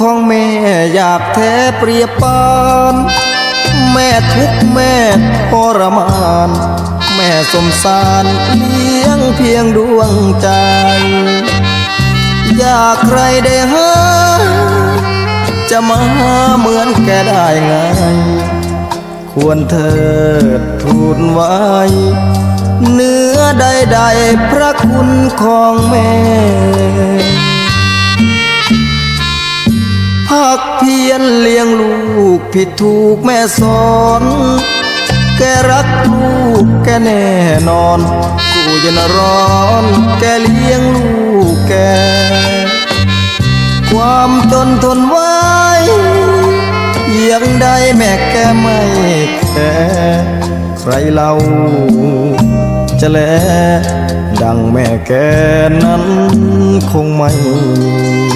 ของแม่อยากแท้เปรียบปานแม่ทุกแม่ทรมาน แม่สมสารเลี้ยงเพียงดวงใจ อยากใครได้หาจะมาเหมือนแกได้ไง ควรเธอทูลไว้ เนื้อใดๆพระคุณของแม่ ยรเลี้ยงลูกผิดถูกแม่สอน แกรักลูกแกแน่นอนกูจะนร้อน แกเลี้ยงลูกแก ความจนทนไว้ยังได้แม่แกไม่แค่ใครเล่าจะแลดังแม่แกนั้นคงไม่ลู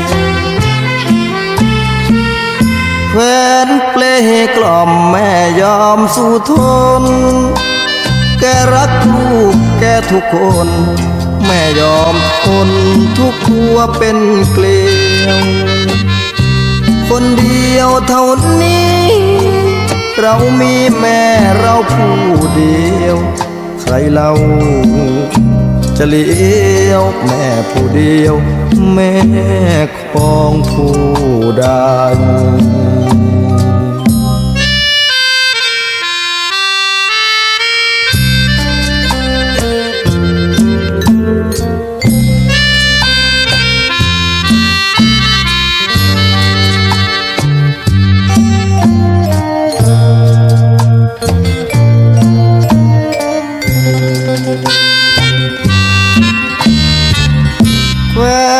ว กล่อมแม่ยอมสู้ทน แกรักลูกแกทุกคน แม่ยอมทนทุกทัวเป็นเกลียว คนเดียวเท่านี้ เรามีแม่เราผู้เดียว ใครเราจะเลี้ยวแม่ผู้เดียว แม่ของผู้ใด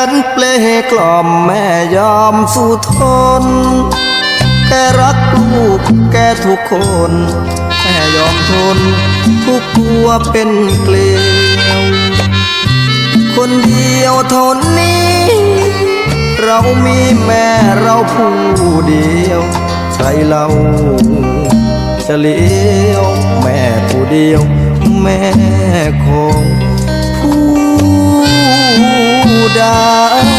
นเปลกล่อมแม่ยอมสู้ทน แกรักลูกแกทุกคน แม่ยอมทน ทุกตัวเป็นเกลียว คนเดียวท่านี้ เรามีแม่เราผู้เดียว ใครเราจะเลี้ยว แม่ผู้เดียว แม่ของ dark